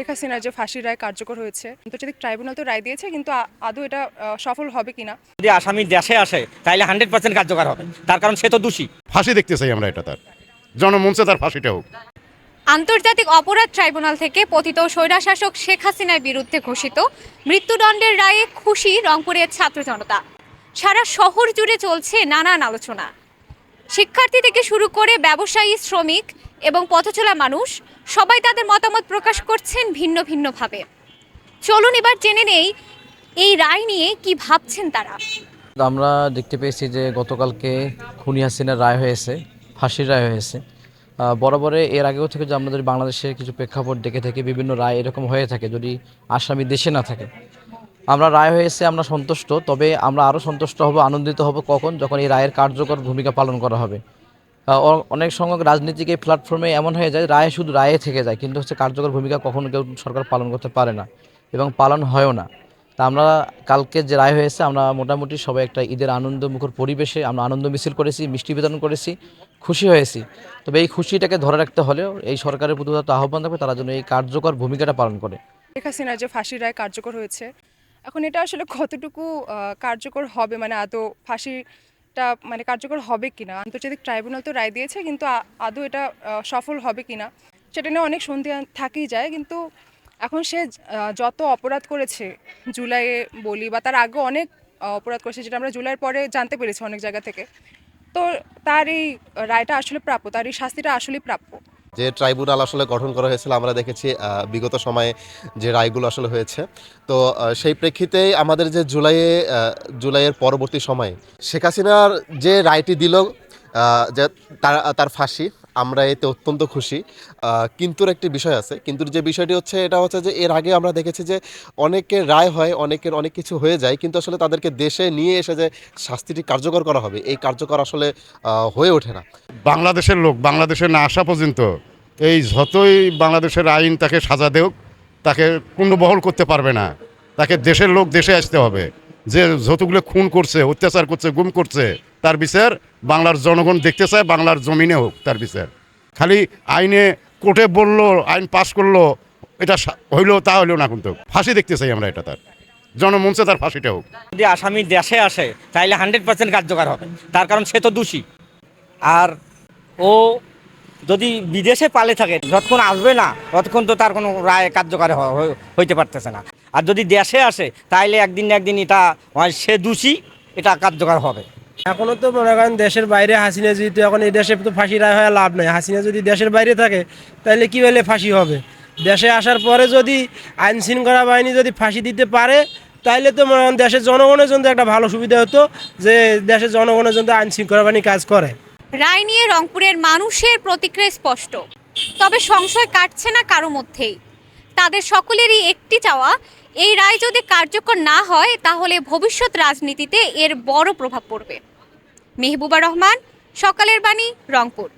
শেখ হাসিনার যে ফাঁসির রায় কার্যকর হয়েছে আন্তর্জাতিক ট্রাইব্যুনাল তো রায় দিয়েছে কিন্তু আদৌ এটা সফল হবে কিনা? যদি আসামি দেশে আসে তাহলে হান্ড্রেড পার্সেন্ট কার্যকর হবে। তার কারণ সে তো দোষী। ফাঁসি দেখতে চাই আমরা এটা তার। জনমঞ্চে তার ফাঁসিটা হোক। আন্তর্জাতিক অপরাধ ট্রাইব্যুনাল থেকে পতিত স্বৈরাশাসক শেখ হাসিনার বিরুদ্ধে ঘোষিত মৃত্যুদণ্ডের রায়ে খুশি রংপুরের ছাত্র জনতা। সারা শহর জুড়ে চলছে নানান আলোচনা। শিক্ষার্থী থেকে শুরু করে ব্যবসায়ী শ্রমিক এবং পথচলা মানুষ সবাই তাদের মতামত প্রকাশ করছেন ভিন্ন ভিন্নভাবে। চলুন এবার জেনে নেই এই রায় নিয়ে কি ভাবছেন তারা। আমরা দেখতে পেয়েছি যে গতকালকে খুনি হাসিনার রায় হয়েছে, ফাঁসির রায় হয়েছে। বরাবরে এর আগেও থেকে যে আমাদের বাংলাদেশের কিছু প্রেক্ষাপট দেখে থাকি, বিভিন্ন রায় এরকম হয়ে থাকে যদি আসামি দেশে না থাকে। আমরা রায় হয়েছে, আমরা সন্তুষ্ট, তবে আমরা আরও সন্তুষ্ট হব, আনন্দিত হব কখন? যখন এই রায়ের কার্যকর ভূমিকা পালন করা হবে। অনেক সংখ্যক রাজনীতিক প্ল্যাটফর্মে এমন হয়ে যায়, রায় শুধু রায়ে থেকে যায়, কিন্তু হচ্ছে কার্যকর ভূমিকা কখনো কেউ সরকার পালন করতে পারে না এবং পালন হয়ও না। তা আমরা কালকে যে রায় হয়েছে, আমরা মোটামুটি সবাই একটা ঈদের আনন্দ মুখর পরিবেশে আমরা আনন্দ মিছিল করেছি, মিষ্টি বিতরণ করেছি, খুশি হয়েছি। তবে এই খুশিটাকে ধরে রাখতে হলেও এই সরকারের প্রতি আহ্বান থাকবে, তারা যেন এই কার্যকর ভূমিকাটা পালন করে। শেখ যে ফাঁসির রায় কার্যকর হয়েছে, এখন এটা আসলে কতটুকু কার্যকর হবে? মানে আদৌ ফাঁসিটা মানে কার্যকর হবে কিনা? আন্তর্জাতিক ট্রাইব্যুনাল তো রায় দিয়েছে, কিন্তু আদৌ এটা সফল হবে কিনা? সেটা নিয়ে অনেক সন্দেহ থাকেই যায়, কিন্তু এখন সে যত অপরাধ করেছে জুলাইয়ে বলি, বা তার আগে অনেক অপরাধ করেছে, যেটা আমরা জুলাইয়ের পরে জানতে পেরেছি অনেক জায়গা থেকে, তো তার এই রায়টা আসলে প্রাপ্য, তার এই শাস্তিটা আসলেই প্রাপ্য। যে ট্রাইব্যুনাল আসলে গঠন করা হয়েছিল, আমরা দেখেছি বিগত সময়ে যে রায়গুলো আসলে হয়েছে। তো সেই প্রেক্ষিতেই আমাদের যে জুলাইয়ে জুলাইয়ের পরবর্তী সময়ে শেখ হাসিনার যে রায়টি দিল যে তার তার ফাঁসি আমরা এতে অত্যন্ত খুশি। আহ, কিন্তুর একটি বিষয় আছে। কিন্তুর যে বিষয়টি হচ্ছে এটা হচ্ছে যে এর আগে আমরা দেখেছি যে অনেকের রায় হয় অনেকের অনেক কিছু হয়ে যায় কিন্তু আসলে তাদেরকে দেশে নিয়ে এসে যে শাস্তিটি কার্যকর করা হবে এই কার্যকর আসলে হয়ে ওঠে না। বাংলাদেশের লোক বাংলাদেশে না আসা পর্যন্ত এই যতই বাংলাদেশের আইন তাকে সাজা দেওক তাকে বহল করতে পারবে না। তাকে দেশের লোক দেশে আসতে হবে। যে যতগুলো খুন করছে অত্যাচার করছে গুম করছে তার বিচার বাংলার জনগণ দেখতে চায়, বাংলার জমিনে হোক তার বিচার। খালি আইনে কোর্টে বলল, আইন পাশ করল, এটা হইল তা হইল না কিন্তু। ফাঁসি দেখতে চাই আমরা এটা তার। জনমঞ্চে তার ফাঁসিটা হোক। যদি আসামি দেশে আসে তাহলে হান্ড্রেড পার্সেন্ট কার্যকর হবে। তার কারণ সে তো দোষী। আর ও যদি বিদেশে পালে থাকে, যতক্ষণ আসবে না, ততক্ষণ তো তার কোনো রায় কার্যকর হইতে পারতেছে না। আর যদি দেশে আসে তাহলে একদিন না একদিন এটা সে দোষী, এটা কার্যকর হবে। এখনও তো মনে করেন দেশের বাইরে হাসিনা যদি তো এখন এই দেশে তো ফাঁসি রায় হয়ে লাভ নাই। হাসিনা যদি দেশের বাইরে থাকে, তাহলে কি বলে ফাঁসি হবে? দেশে আসার পরে যদি আইন শৃঙ্খলা বাহিনী যদি ফাঁসি দিতে পারে তাইলে তো মনে দেশের জনগণের জন্য একটা ভালো সুবিধা হতো যে দেশের জনগণের জন্য আইন শৃঙ্খলা বাহিনী কাজ করে। রায় নিয়ে রংপুরের মানুষের প্রতিক্রিয়া স্পষ্ট। তবে সংশয় কাটছে না কারও মধ্যেই। তাদের সকলেরই একটি চাওয়া, এই রায় যদি কার্যকর না হয়, তাহলে ভবিষ্যৎ রাজনীতিতে এর বড় প্রভাব পড়বে। মেহবুবা রহমান, সকালের বাণী, রংপুর।